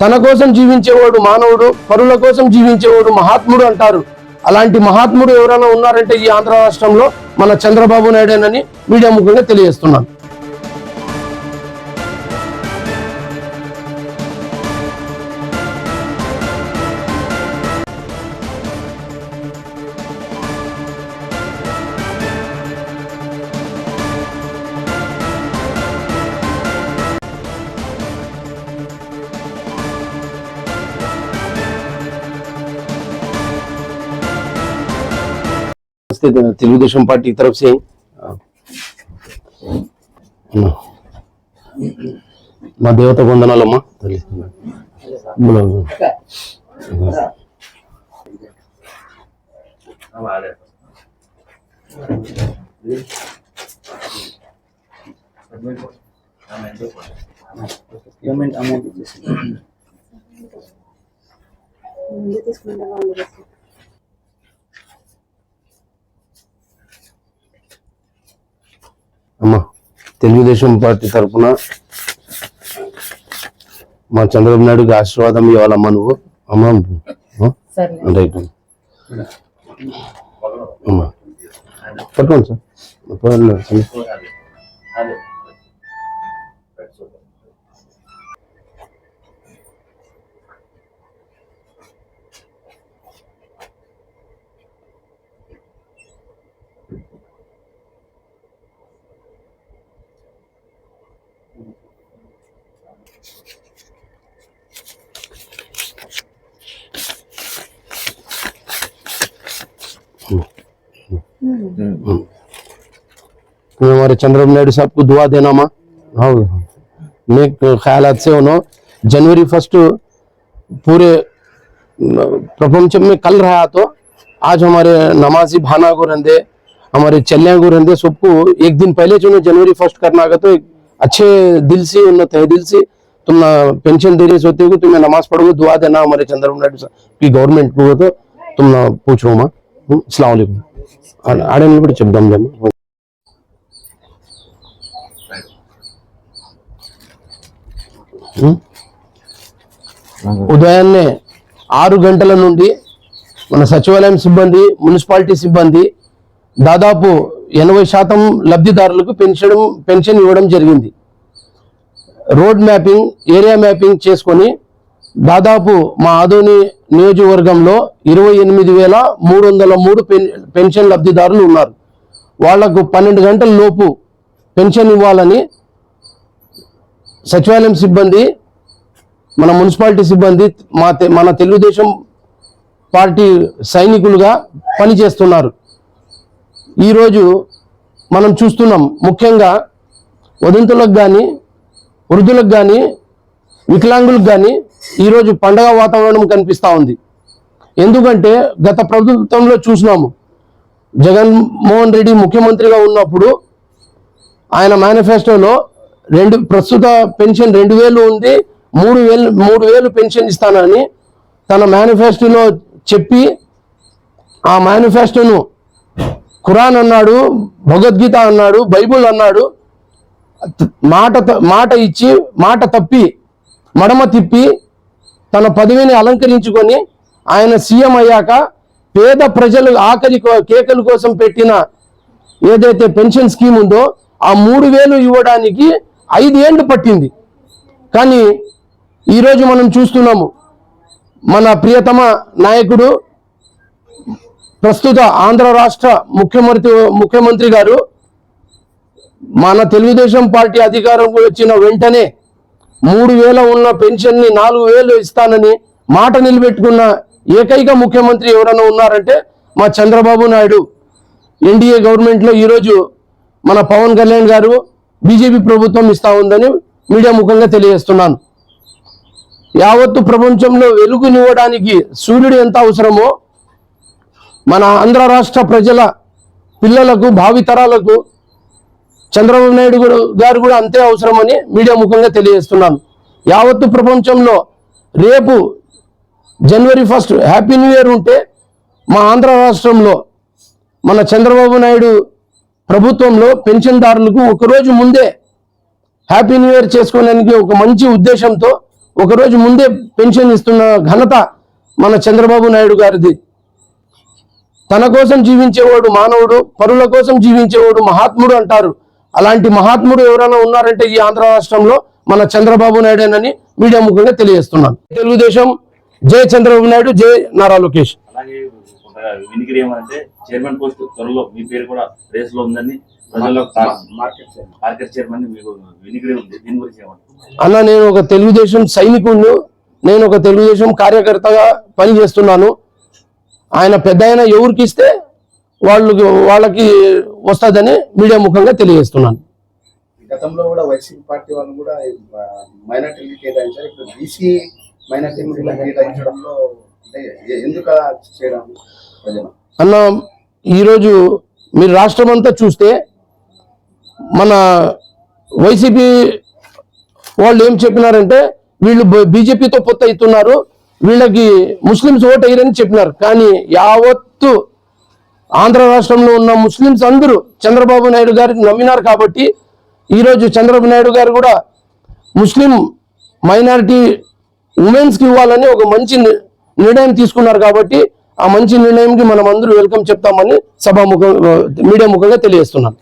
తన కోసం జీవించేవాడు మానవుడు పరుల కోసం జీవించేవాడు మహాత్ముడు అంటారు. అలాంటి మహాత్ముడు ఎవరైనా ఉన్నారంటే ఈ ఆంధ్ర రాష్ట్రంలో మన చంద్రబాబు నాయుడేనని మీడియా ముఖ్యంగా తెలియజేస్తున్నాను. નમસ્તે તેલુગુદેશમ પાર્ટી તરફ સે మా దేవత వందనాలమ్మా. పేమెంట్ అమౌంట్ తీసుకుంటా అమ్మా తెలుగుదేశం పార్టీ తరఫున మా చంద్రబాబు నాయుడుకి ఆశీర్వాదం ఇవ్వాలమ్మా నువ్వు. అమ్మా? రైట్ అమ్మా. పట్టుకోండి సార్. मैं हमारे चंद्रबाबू नायडू साहब को दुआ देना माँ। हाँ नेक ख्यालात से उन्होंने जनवरी फ़र्स्ट पूरे प्रपंच में कल रहा तो आज हमारे नमाजी भाना को रहते हमारे चल्या को रहते सबको एक दिन पहले जो जनवरी फ़र्स्ट करना आगा तो एक अच्छे दिल से, उन्हें तह दिल से तुम पेंशन दे रहे सोते हो तुम्हें नमाज़ पढ़ोगे दुआ देना हमारे चंद्रबाबू नायडू साहब की गवर्नमेंट को तो तुम पूछो माँ। अलैक्म ఆడని నిలబడి చెప్దాం జమ్మ ఉదయాన్నే ఆరు గంటల నుండి మన సచివాలయం సిబ్బంది మున్సిపాలిటీ సిబ్బంది దాదాపు ఎనభై శాతం లబ్ధిదారులకు పెన్షన్ పెన్షన్ ఇవ్వడం జరిగింది. రోడ్ మ్యాపింగ్ ఏరియా మ్యాపింగ్ చేసుకొని దాదాపు మా ఆదోని నియోజకవర్గంలో ఇరవై ఎనిమిది వేల మూడు వందల మూడు పెన్ పెన్షన్ లబ్ధిదారులు ఉన్నారు. వాళ్ళకు పన్నెండు గంటల లోపు పెన్షన్ ఇవ్వాలని సచివాలయం సిబ్బంది మన మున్సిపాలిటీ సిబ్బంది మా మన తెలుగుదేశం పార్టీ సైనికులుగా పనిచేస్తున్నారు. ఈరోజు మనం చూస్తున్నాం ముఖ్యంగా వదంతులకు కానీ వృద్ధులకు కానీ వికలాంగులకు కానీ ఈరోజు పండగ వాతావరణం కనిపిస్తూ ఉంది. ఎందుకంటే గత ప్రభుత్వంలో చూసినాము. జగన్మోహన్ రెడ్డి ముఖ్యమంత్రిగా ఉన్నప్పుడు ఆయన మేనిఫెస్టోలో రెండు ప్రస్తుత పెన్షన్ రెండు వేలు ఉంది మూడు వేలు మూడు వేలు పెన్షన్ ఇస్తానని తన మేనిఫెస్టోలో చెప్పి ఆ మేనిఫెస్టోను ఖురాన్ అన్నాడు భగవద్గీత అన్నాడు బైబుల్ అన్నాడు మాట త- మాట ఇచ్చి మాట తప్పి మడమ తిప్పి తన పదవిని అలంకరించుకొని ఆయన సీఎం అయ్యాక పేద ప్రజలు ఆకలి కో- కేకల కోసం పెట్టిన ఏదైతే పెన్షన్ స్కీమ్ ఉందో ఆ మూడు వేలు ఇవ్వడానికి ఐదేళ్ళు పట్టింది. కానీ ఈరోజు మనం చూస్తున్నాము మన ప్రియతమ నాయకుడు ప్రస్తుత ఆంధ్ర రాష్ట్ర ముఖ్యమంత్రి ముఖ్యమంత్రి గారు మన తెలుగుదేశం పార్టీ అధికారంలో వచ్చిన వెంటనే మూడు వేల ఉన్న పెన్షన్ని నాలుగు వేలు ఇస్తానని మాట నిలబెట్టుకున్న ఏకైక ముఖ్యమంత్రి ఎవరైనా ఉన్నారంటే మా చంద్రబాబు నాయుడు. ఎన్డీఏ గవర్నమెంట్లో ఈరోజు మన పవన్ కళ్యాణ్ గారు బీజేపీ ప్రభుత్వం ఇస్తా ఉందని మీడియా ముఖంగా తెలియజేస్తున్నాను. యావత్తు ప్రపంచంలో వెలుగునివ్వడానికి సూర్యుడు ఎంత అవసరమో మన ఆంధ్ర రాష్ట్ర ప్రజల పిల్లలకు భావితరాలకు చంద్రబాబు నాయుడు గారు కూడా అంతే అవసరమని మీడియా ముఖంగా తెలియజేస్తున్నాను. యావత్తు ప్రపంచంలో రేపు January first happy new year ఉంటే మా ఆంధ్ర రాష్ట్రంలో మన చంద్రబాబు నాయుడు ప్రభుత్వంలో పెన్షన్దారులకు ఒకరోజు ముందే హ్యాపీ న్యూ ఇయర్ చేసుకోవడానికి ఒక మంచి ఉద్దేశంతో ఒకరోజు ముందే పెన్షన్ ఇస్తున్న ఘనత మన చంద్రబాబు నాయుడు గారిది. తన కోసం జీవించేవాడు మానవుడు పరుల కోసం జీవించేవాడు మహాత్ముడు అంటారు. అలాంటి మహాత్ముడు ఎవరైనా ఉన్నారంటే ఈ ఆంధ్ర రాష్ట్రంలో మన చంద్రబాబు నాయుడేనని మీడియా ముఖంగా తెలియజేస్తున్నాను. తెలుగుదేశం జై చంద్రబాబు నాయుడు జై నారా లోకేష్. అలాగే కొంత వినికిడి ఏమంటే చైర్మన్ పోస్ట్ త్వరలో మీ పేరు కూడా రేస్లో ఉందని మార్కెట్ మార్కెట్ చైర్మన్. మీకు వినికిడి ఉంది. దీని గురించి ఏమంటారు? అన్న నేను ఒక తెలుగుదేశం సైనికుడు నేను ఒక తెలుగుదేశం కార్యకర్తగా పనిచేస్తున్నాను. ఆయన పెద్ద ఆయన ఎవరికి ఇస్తే వాళ్ళు వాళ్ళకి వస్తుందని మీడియా ముఖంగా తెలియజేస్తున్నాను. గతంలో కూడా వైసీపీ పార్టీ వాళ్ళు కూడా కేటాయించారు. ఇప్పుడు బీసీ కేటాయించడంలో ఎందుకు చేయడం అన్న ఈరోజు మీరు రాష్ట్రం అంతా చూస్తే మన వైసీపీ వాళ్ళు ఏం చెప్పినారంటే వీళ్ళు బీజేపీతో పొత్తు అవుతున్నారు వీళ్ళకి ముస్లిమ్స్ ఓటు వేయరని చెప్పినారు. కానీ యావత్తు ఆంధ్ర రాష్ట్రంలో ఉన్న ముస్లిమ్స్ అందరూ చంద్రబాబు నాయుడు గారికి నమ్మినారు కాబట్టి ఈరోజు చంద్రబాబు నాయుడు గారు కూడా ముస్లిం మైనారిటీ ఉమెన్స్కి ఇవ్వాలని ఒక మంచి నిర్ణయం తీసుకున్నారు కాబట్టి ఆ మంచి నిర్ణయంకి మనం అందరూ వెల్కమ్ చెప్తామని సభాముఖం మీడియా ముఖంగా తెలియజేస్తున్నాను.